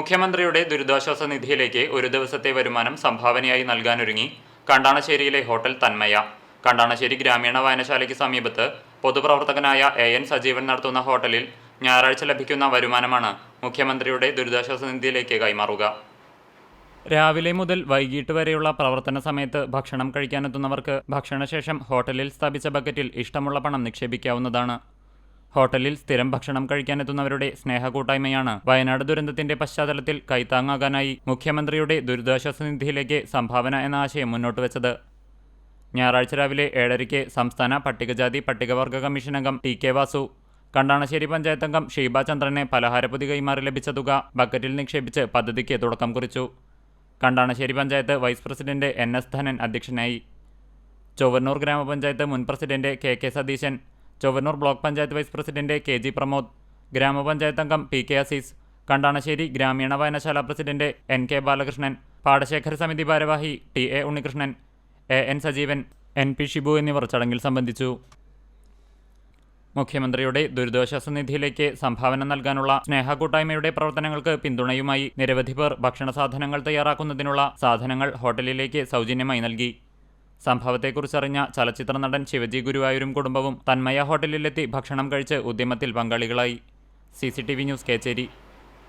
മുഖ്യമന്ത്രിയുടെ ദുരിതാശ്വാസ നിധിയിലേക്ക് ഒരു ദിവസത്തെ വരുമാനം സംഭാവനയായി നൽകാനൊരുങ്ങി. കണ്ടാണശ്ശേരിയിലെ ഹോട്ടൽ തന്മയ. കണ്ടാണശ്ശേരി ഗ്രാമീണ വായനശാലയ്ക്ക് സമീപത്ത് പൊതുപ്രവർത്തകനായ എ എൻ സജീവൻ നടത്തുന്ന ഹോട്ടലിൽ ഞായറാഴ്ച ലഭിക്കുന്ന വരുമാനമാണ് മുഖ്യമന്ത്രിയുടെ ദുരിതാശ്വാസ നിധിയിലേക്ക് കൈമാറുക. രാവിലെ മുതൽ വൈകിട്ട് വരെയുള്ള പ്രവർത്തന സമയത്ത് ഭക്ഷണം കഴിക്കാനെത്തുന്നവർക്ക് ഭക്ഷണശേഷം ഹോട്ടലിൽ സ്ഥാപിച്ച ബക്കറ്റിൽ ഇഷ്ടമുള്ള പണം നിക്ഷേപിക്കാവുന്നതാണ്. ഹോട്ടലിൽ സ്ഥിരം ഭക്ഷണം കഴിക്കാനെത്തുന്നവരുടെ സ്നേഹകൂട്ടായ്മയാണ്. വയനാട് ദുരന്തത്തിന്റെ പശ്ചാത്തലത്തിൽ കൈത്താങ്ങാകാനായി മുഖ്യമന്ത്രിയുടെ ദുരിതാശ്വാസ നിധിയിലേക്ക് സംഭാവന എന്ന ആശയം മുന്നോട്ട് വെച്ചത്. ഞായറാഴ്ച രാവിലെ ഏഴരയ്ക്ക് സംസ്ഥാന പട്ടികജാതി പട്ടികവർഗ കമ്മീഷൻ അംഗം ടി കെ വാസു. കണ്ടാണശ്ശേരി പഞ്ചായത്ത് അംഗം ഷീബ ചന്ദ്രനെ പലഹാരപ്പൊതി കൈമാറി ലഭിച്ച തുക ബക്കറ്റിൽ നിക്ഷേപിച്ച് പദ്ധതിക്ക് തുടക്കം കുറിച്ചു. Kandanassery panchayat vice president N S Dhanan അധ്യക്ഷനായി. ചൊവ്വന്നൂർ ഗ്രാമപഞ്ചായത്ത് മുൻ president K K Satheesan Chowwannur block panchayat vice president K G Pramod ഗ്രാമപഞ്ചായത്ത് അംഗം പി കെ അസീസ് കണ്ടാണശ്ശേരി ഗ്രാമീണ വായനശാല പ്രസിഡന്റ് എൻ കെ ബാലകൃഷ്ണൻ പാടശേഖര സമിതി ഭാരവാഹി T A Unnikrishnan A N Sajeevan N P Shibu എന്നിവർ ചടങ്ങിൽ സംബന്ധിച്ചു. മുഖ്യമന്ത്രിയുടെ ദുരിതാശ്വാസ നിധിയിലേക്ക് സംഭാവന നൽകാനുള്ള സ്നേഹകൂട്ടായ്മയുടെ പ്രവർത്തനങ്ങൾക്ക് പിന്തുണയുമായി നിരവധി പേർ ഭക്ഷണ സാധനങ്ങൾ തയ്യാറാക്കുന്നതിനുള്ള സാധനങ്ങൾ ഹോട്ടലിലേക്ക് സൗജന്യമായി നൽകി. സംഭവത്തെക്കുറിച്ചറിഞ്ഞ ചലച്ചിത്ര നടൻ ശിവജി ഗുരുവായൂരും കുടുംബവും തന്മയ ഹോട്ടലിലെത്തി ഭക്ഷണം കഴിച്ച് ഉദ്യമത്തിൽ പങ്കാളികളായി. C news Kechery.